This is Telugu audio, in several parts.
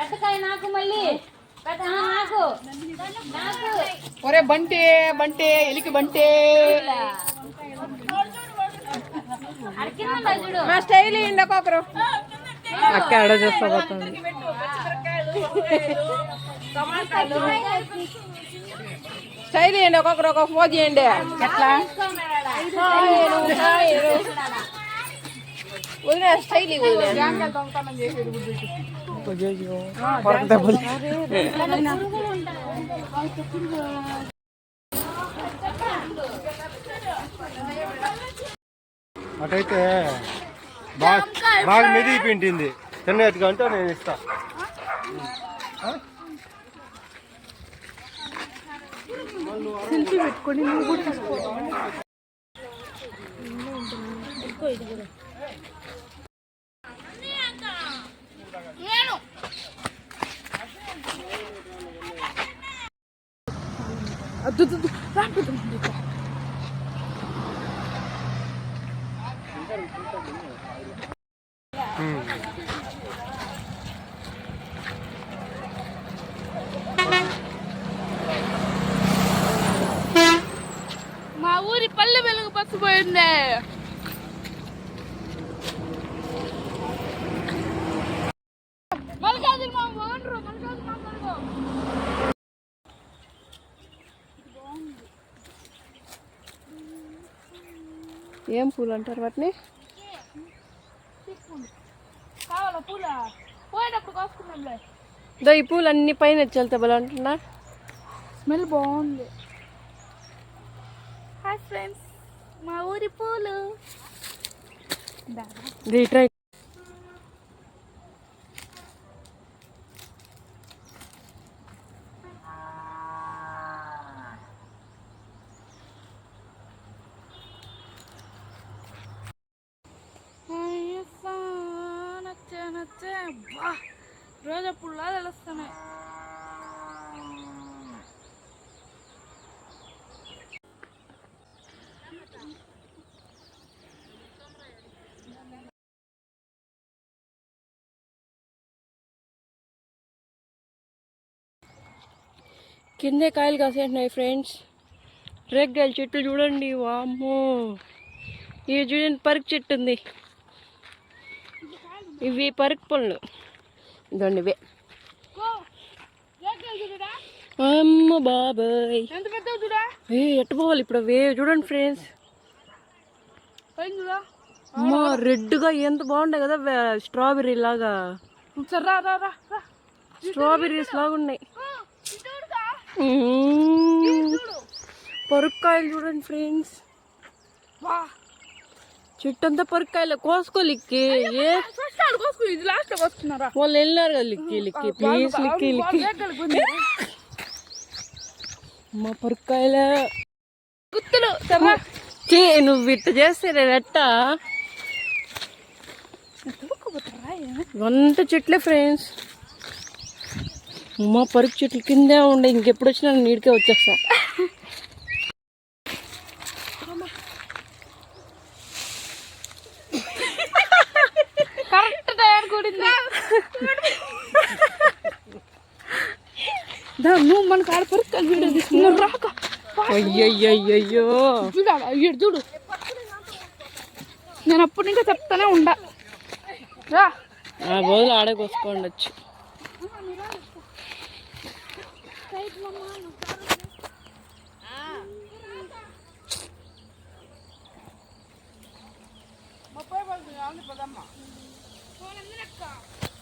పెద్దకాయ నాకు మళ్ళీ. నాకు. ఒరే బంటే బంటే ఎలికి బంటే. మా స్టైల్ ఇండి ఒక్కొక్కరు అక్క ఆడ చూసుకోబోతుంది స్టైల్ ఇవ్వండి ఒక్కొక్కరు ఒక్కొక్క ఫోన్ చేయండి. ఎట్లా? వదిలే స్టైల్ వదిలే అటైతే బాగా బాగా మెదిగి పిండింది తినేట్టుగా అంటే నేను ఇస్తా మా ఊరి పల్లె వెలుగు బస్సు పోయింది ఏం పూలు అంటారు వాటిని? దో ఈ పూలు అన్ని పైన చల్తే బల అంటున్నా. స్మెల్ బాగుంది. హాయ్ ఫ్రెండ్స్ మా ఊరి పూలు. ట్రై అయ్యప్పా, నచ్చే నచ్చే రోజా పుల్లా తెలుస్తున్నాయి కిందే కాయలు కాసేస్తున్నాయి ఫ్రెండ్స్ రేగ్గాయల చెట్లు చూడండి వామ్మో. ఇవి చూడండి పరుకు చెట్టు ఉంది. ఇవి పరుకు పళ్ళు. ఇదండి ఇవే. అమ్మ బాబాయ్. ఏ ఎట్ట పోవాలి ఇప్పుడు? అవే చూడండి ఫ్రెండ్స్. అమ్మా రెడ్గా ఎంత బాగుంటాయి కదా స్ట్రాబెర్రీ లాగా. స్ట్రాబెర్రీస్ లాగా ఉన్నాయి. పరుక్కాయలు చూడండి ఫ్రెండ్స్. వా చెట్టు అంతా పరుక్కాయలు కోసుకో లిక్కి. ఏ? ఫస్ట్ ఆడు కోసుకు ఇది లాస్ట్లో కోసుకున్నారా వాళ్ళు వెళ్ళినారు కదా లిక్కి. లిక్కి ప్లీజ్ లిక్కి లిక్కి మా గుత్తులు సరే చే నువ్వు ఇట్ట చేస్తే ఎట్టా? వంట చెట్లే ఫ్రెండ్స్ మా పరుకు చెట్లు కిందే ఉండే ఇంకెప్పుడు వచ్చినా నీడికే వచ్చేస్తా. నువ్వు మన కాడ పరుక్కలు వీడియో తీసుకున్నావు. రాక. అయ్యయ్యయ్యో చూడు ఈడు చూడు. నేను అప్పటి ఇంకా చెప్తానే ఉండా. రా. ఆ ఆడే కోసుకోండొచ్చు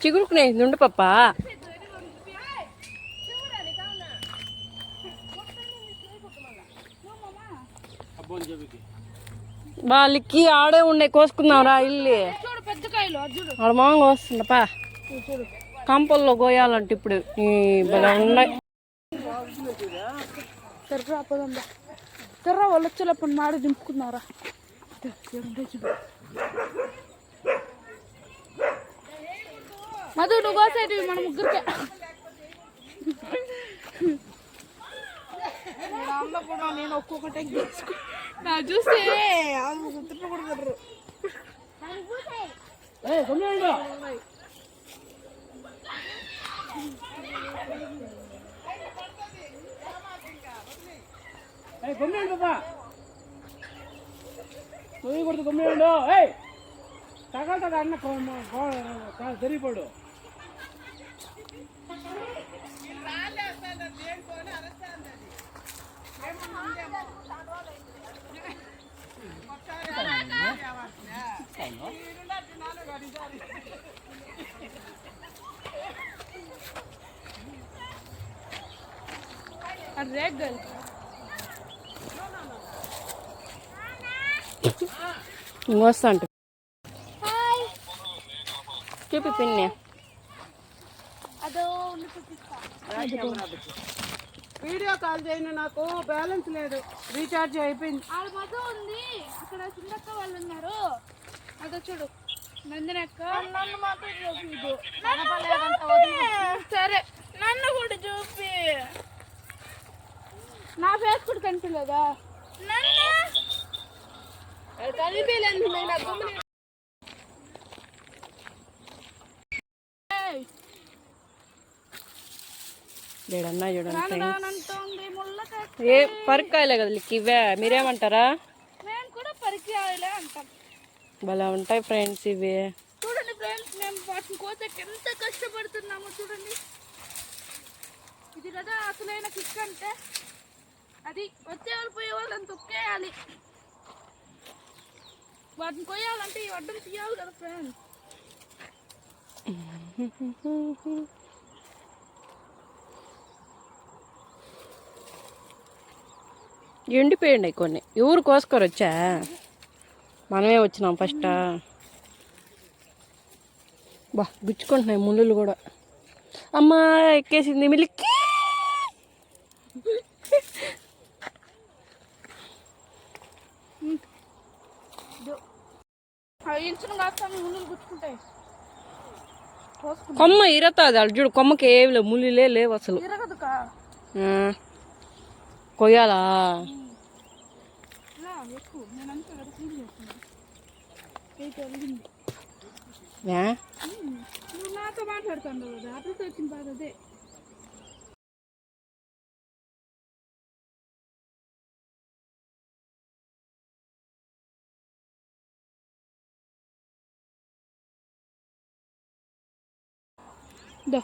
చిగురుకునే నుండు పప్ప వాళ్ళకి ఆడే ఉండే కోసుకుందాం రా ఇల్లు. చూడు పెద్ద కాయలు ఆడ మామూలుగా వస్తుండపా కంపల్లో కోయాలంటే ఇప్పుడు ఈ భలే ఉన్నాయి. సర్రా పోదా సర్రా వాళ్ళు వచ్చేటప్పుడు మాడి దింపుకున్నారా మధు నువ్వు కోసేటివి మన ముగ్గురికే. అమ్మ కూడా నేను ఒక్కొక్కటే నా చూస్తే అది గుర్తున్న కూడా కుదరరు కొడుతు అన్న జరిగిపోడు గర్ల్ వస్తా అంట చూపి పిన్ని. అదో ఉండి చూపిస్తా. వీడియో కాల్ చేయను నాకు బ్యాలెన్స్ లేదు. రీఛార్జ్ అయిపోయింది. వాళ్ళ మధు ఉంది. అక్కడ సుందక్క వాళ్ళు ఉన్నారు. అదో చూడు. నందినక్క. నన్ను మాత్రం చూపి. సరే నన్ను కూడా చూపి. నా ఫేస్ కూడా కనిపించలేదా? నన్ను? కనిపించలేదు. లేడన్నా చూడండి ఫ్రెండ్స్ ఏ పరకాయలే కదా ఇవే? మీరేమంటారా? భలే ఉంటాయి ఫ్రెండ్స్ ఇవి. చూడండి ఫ్రెండ్స్ మేము వాటిని కోతకి ఎంత కష్టపడుతున్నామో చూడండి. ఇది కదా అసలైన కిక్ అంటే. అది వచ్చే వాళ్ళు పోయే వాళ్ళని తొక్కేయాలి. వాటిని కొయ్యాలంటే ఈ అడ్డం తీయాలి కదా ఫ్రెండ్స్ ఎండిపోయిండి కొన్ని. ఎవరు కోసుకొని వచ్చా? మనమే వచ్చినాం ఫస్ట్. బా గుచ్చుకుంటున్నాయి ముళ్ళు కూడా. అమ్మా ఎక్కేసింది మిలికి. కొమ్మ ఇరతాది చూడు కొమ్మకి ఏమి లేవు ముళ్ళులే లేవు అసలు. తిరగదుకా ఆ. కొయ్యాలా ఇలా ఎక్కువ నేనంతా కదా క్లీన్ చేస్తున్నాను అయితే ఒలిగింది ఏ? నువ్వు నాతో మాట్లాడుతాను కదా అప్పుడు వచ్చిన బాధ అదే దా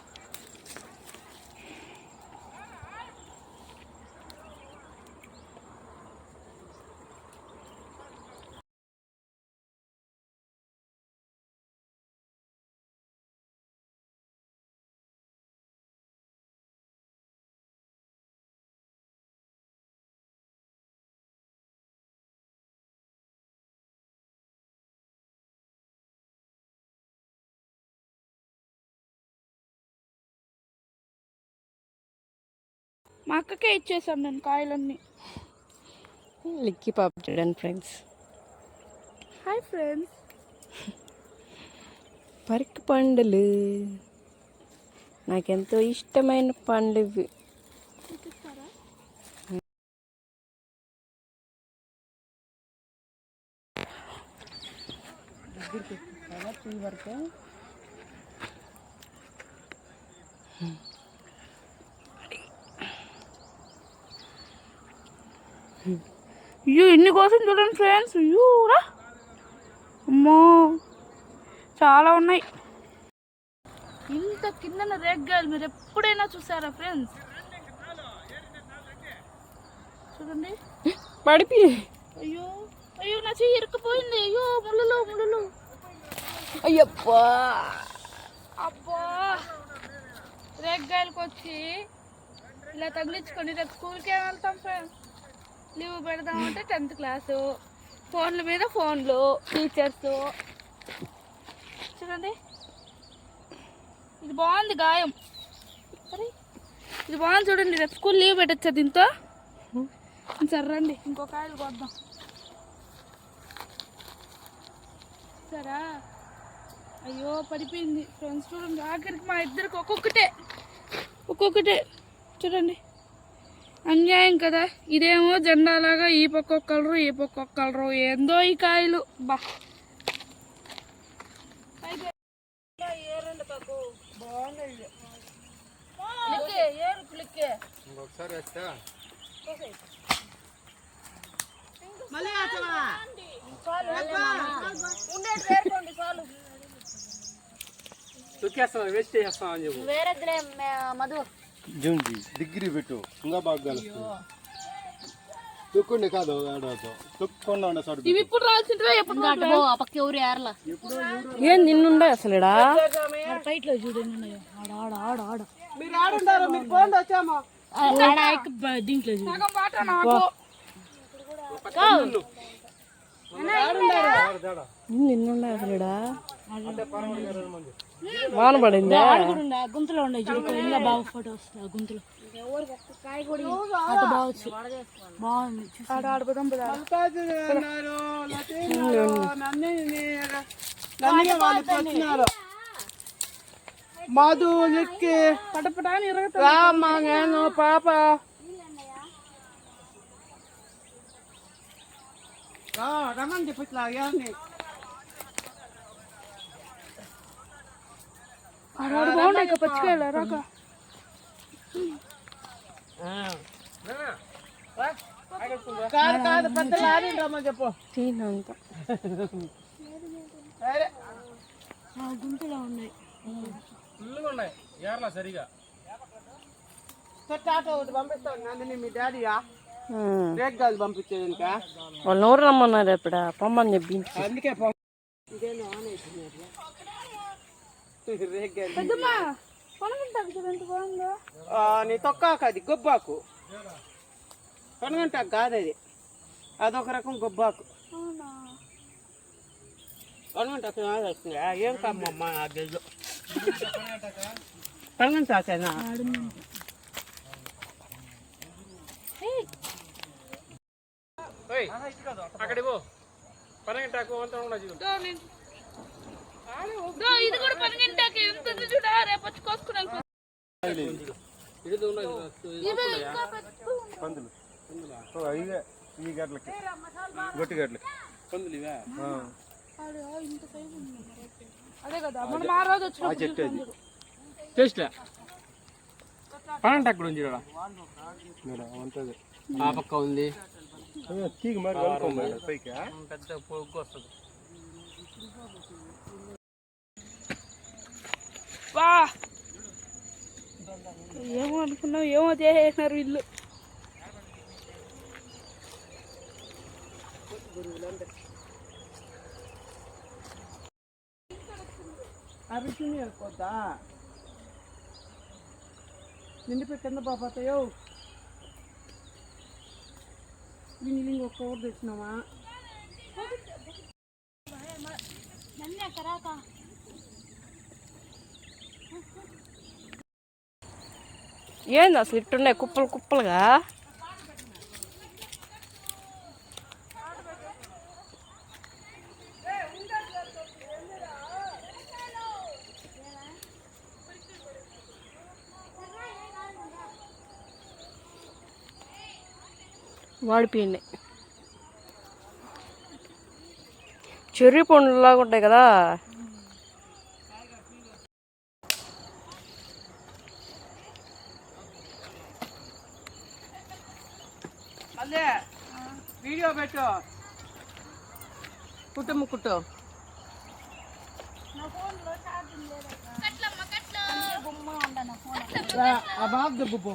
మా అక్కకే ఇచ్చేసాను నేను కాయలన్నీ. లిక్కి పాప చూడండి ఫ్రెండ్స్. హాయ్ ఫ్రెండ్స్ పరికి పండులు. నాకెంతో ఇష్టమైన పండ్లు ఇవి. అయ్యో ఎన్ని కోసం చూడండి ఫ్రెండ్స్ అయ్యో రా. అమ్మో. చాలా ఉన్నాయి. ఇంత కిందన రేగ్గాయలు మీరు ఎప్పుడైనా చూసారా ఫ్రెండ్స్ చూడండి. పడిపి. అయ్యో అయ్యో నా చెయ్యి ఇరుక్కుపోయింది. అయ్యో ముళ్ళులు ముళ్ళులు. అయ్యప్పా. అబ్బా. రేగ్గాయలకు వచ్చి ఇలా తగిలించుకొని రేపు స్కూల్కి వెళ్తాం ఫ్రెండ్స్ లీవ్ పెడదామంటే టెన్త్ క్లాసు. ఫోన్ల మీద ఫోన్లు టీచర్స్. చూడండి. ఇది బాగుంది గాయం. అరే, ఇది బాగుంది చూడండి రేపు స్కూల్ లీవ్ పెట్టచ్చా దీంతో? సరే రండి ఇంకొక కాయలు కొద్దాం. సరా. అయ్యో పడిపోయింది. ఫ్రెండ్స్ చూడండి ఆఖరికి మా ఇద్దరికి ఒక్కొక్కటే. ఒక్కొక్కటే. చూడండి. అన్యాయం కదా? ఇదేమో జెండాలాగా ఈ పక్క ఒక కలరు ఈ పక్క ఒక కలరు ఏందో ఈ కాయలు. బా. వేస్ట్ చేసేస్తాం అని చెప్పు. మే- మధు. జుంజి. డిగ్రీ పెట్టు. ఇంకా బాగా కలుస్తుంది తొక్కుండే కాదు ఆడతో తొక్కకుండా ఉండే సార్ ఇవి ఇప్పుడు ఎప్పుడు పో ఆ పక్క ఎవరు ఏరలా? ఏం నిన్నుండే అసలు లో ఆడ ఆడ ఆడ ఆడ. ఆడ ఎక్కి బ- దీంట్లో చూడు. సగం బాట నాకు. నిన్నుండే అసలు వాన పడిందా? గుంతలో ఉండే చూడు ఇంకా బాగా ఫోటో వస్తుంది గుంతలో. అటు బావచ్చు బాగుంది. మధు నిక్కి రామ్మ నేను పాప. చెప్పి ఇట్లా ఎవరిని ఆడ ఆడ బాగుండే ఇక పచ్చికాయలు రాక. తినంత ఉన్నాయి. ఫుల్గా ఉన్నాయి. ఏర్లా సరిగా. ఇంకా వాళ్ళు ఎవరు రమ్మన్నారు ఇప్పుడు పొమ్మని చెప్పి. అందుకే పెద్దమ్మా పనుకుంటాకు చూడు ఎంత బాగుందో. ఆ, నీ తొక్కాకు అది గొబ్బాకు పనుగంటాకు కాదు అది. అదొక రకం గొబ్బాకు అవునా? వస్తుందా ఏం కమ్మమ్మా ఆ గెల్లో పనుగంటాకేనా అక్కడికి పో పనగంటాకు అంతా ఉండదు ఇది కూడా ఎంత చూడా. రేపు వచ్చి కోసుకుని ఈ గట్లకి. గొట్టి గట్లకి. పందులు ఇవే అదే కదా మనం ఆ రోజు ఆ వచ్చినప్పుడు చెట్టు అది. టేస్ట్లే? పనంటాకు కూడా ఉంది చూడరా చూడు, ఉంటుంది ఆ పక్క ఉంది. తీగ మరి పైకి? పెద్ద పొగ్గు వస్తుంది. వా. ఏమో అనుకున్నావు ఏమో చేసేసినారు వీళ్ళు. తిని వెళ్ళిపోతా. నిండిపోయి కింద లింగి లింగి ఒక్క ఊరు తెచ్చినావా? ఏంది అసలు ఇట్టున్నాయి కుప్పలు కుప్పలుగా? వాడిపోయినాయి చెర్రీ పండులాగా ఉంటాయి కదా. మళ్ళీ వీడియో పెట్టు. కుటుంబ కుట్టు. ఆ బాబు దెబ్బ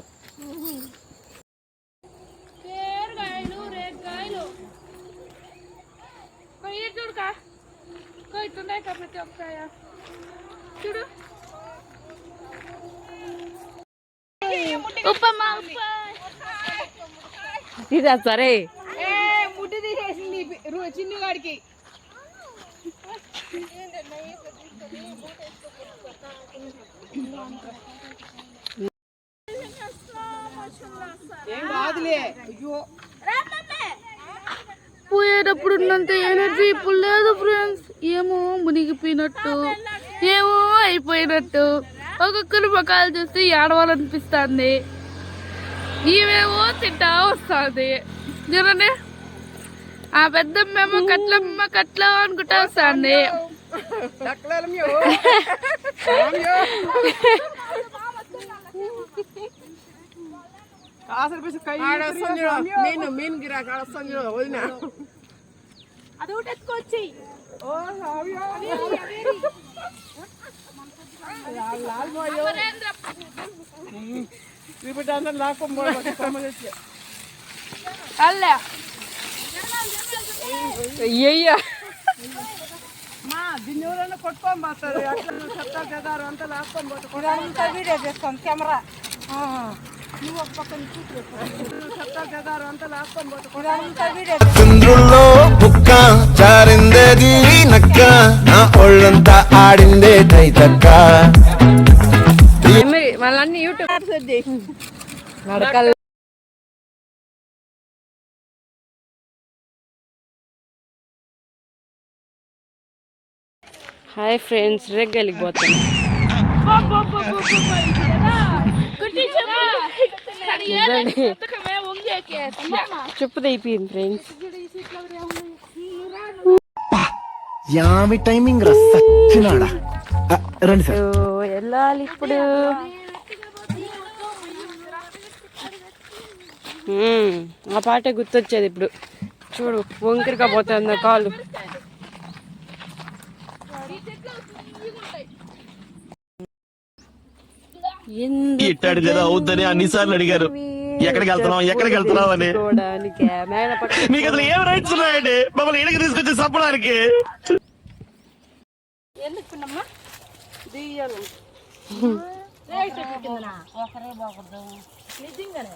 సరే. ముట్టి తీసేసింది చిన్ని వాడికి ఏం కాదులే. అయ్యో. పోయేటప్పుడు ఉన్నంత ఎనర్జీ ఇప్పుడు లేదు ఫ్రెండ్స్ ఏమో మునిగిపోయినట్టు. ఏమో అయిపోయినట్టు. ఒక్కొక్కరు మొక్కలు చూస్తే ఏడవాలనిపిస్తుంది. ఈమెమో తింటా వస్తుంది. చూడండి. ఆ పెద్దమ్మేమో కట్లమ్మ కట్ల అనుకుంటా వస్తుంది. కై మీను మీను గిరాక వస్తుంది వదిన అది ఒకటి ఎత్తుకొచ్చి ఓ లావ్యా లాల్ మోయో ఇప్పుడు అందరం లాక్కొని పోయి అల్లే అయ్యయ్యా. మా దీన్ని ఎవరైనా కొట్టుకొని పోతారు. అట్లా చెత్త చెదారు అంతా లాక్కొని పోతారు వీడియో చేస్తాను కెమెరా. నువ్వు ఒక పక్కన చూసి చెత్త చెదారు అంతా లాక్కొని పోతారు వీడియో చంద్రుల్లో బుక్క జారిందేది నక్క? నా ఒళ్ళంతా ఆడిందే తైతక్క వాళ్ళన్నీ యూట్యూబ్ నడకల్. హాయ్ ఫ్రెండ్స్ రెగ్గలికి పోతాను చెప్పు అయిపోయింది ఫ్రెండ్స్. యామి టైమింగ్ రా సచ్చినాడా? ఆ, రండి సార్. వెళ్ళాలి ఇప్పుడు. ఆ పాటే గుర్తొచ్చేది ఇప్పుడు. చూడు వంకరగా పోతుంది కాలు ఎందుకు ఇట్టాడు కదా అవుద్దని అన్నిసార్లు అడిగారు. ఎక్కడికి వెళ్తున్నావు? ఎక్కడికి వెళ్తున్నావు అని. మీకు అసలు ఏం రైట్స్ ఉన్నాయండి? మమ్మల్ని ఇంటికి తీసుకొచ్చి చంపడానికి. నిజంగానే.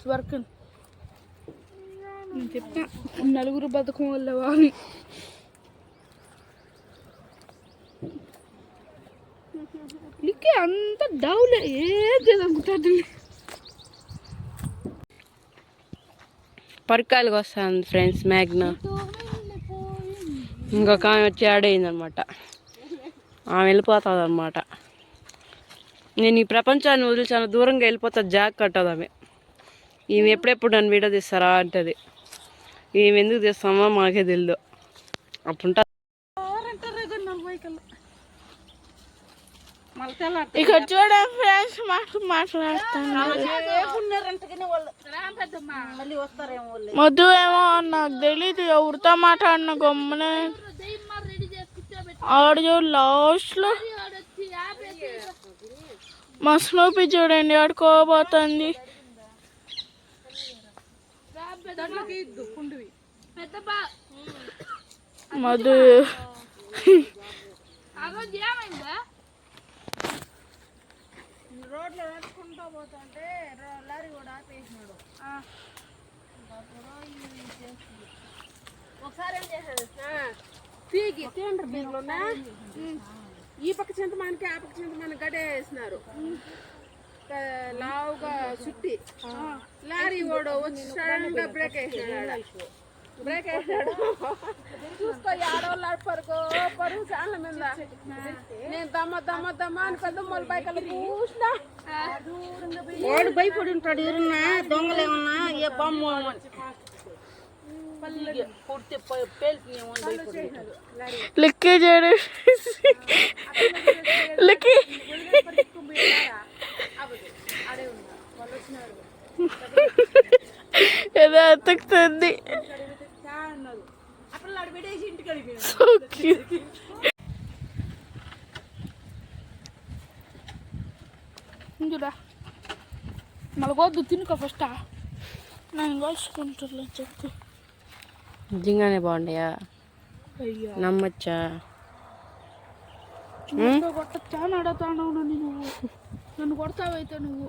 ఇట్స్ వర్క్ నేను చెప్తా నలుగురు బతుకం వల్ల అని. నీకే అంత డౌలే ఏది అనుకుంటుంది పరకాయలకు వస్తాను ఫ్రెండ్స్ మ్యాగ్నా. ఇంకొక ఆమె వచ్చి యాడ్ అయిందనమాట. ఆమె వెళ్ళిపోతుంది అనమాట నేను ఈ ప్రపంచాన్ని వదిలి చాలా దూరంగా వెళ్ళిపోతా జాగ్ కట్టదు ఆమె. ఈమె ఎప్పుడెప్పుడు నన్ను వీడియో తీస్తారా అంటది. ఈమె ఎందుకు తీస్తామో మాకే తెలియదు అప్పుంటా ఇక్కడ చూడ ఫ్రెండ్స్ మాకు మాట్లాడుతాను మధు ఏమో నాకు తెలీదు ఎవరితో మాట్లాడిన గమ్మునే. ఆడు చూడు లాస్ట్లో. మా స్నూపి చూడండి ఆడుకోబోతుంది మధు. రోడ్లో నడుచుకుంటూ పోతుంటే లారీ కూడా ఆపేసినాడు. ఒకసారి ఏం చేశాడు ఈ పక్క చింతమానికి ఆ పక్క చింతమానికి గడే వేసినారు. లావుగా చుట్టి లారీ ఓడు వచ్చి సడన్ గా బ్రేక్ వేసినాడు ఆడ. బ్రేక్ వేసినాడు చూసుకో ఈ ఆడవాళ్ళు పరుకో పరుగు చాలా మీద నేను దమ్మ దమ్మ దమ్మ అని పెద్ద మొల బైకలు చూసినా వాడు భయపడి ఉంటాడు ఎవరన్నా దొంగలు ఏమన్నా ఏ బొమ్మ పుడితే పేల్చినేమో అని భయపడి ఉంటాడు. లిక్కి చూడు లిక్కి ఏదో అతుకుతుంది So cute. ఇందురా మళ్ళీ తినుకో ఫస్ట్ నేను కలుసుకుంటాను చెప్పు నిజంగానే బాగుండయా అయ్యా నమ్మచ్చా కొట్టచ్చా అని అడుగుతాను నువ్వు నన్ను కొడతావైతే నువ్వు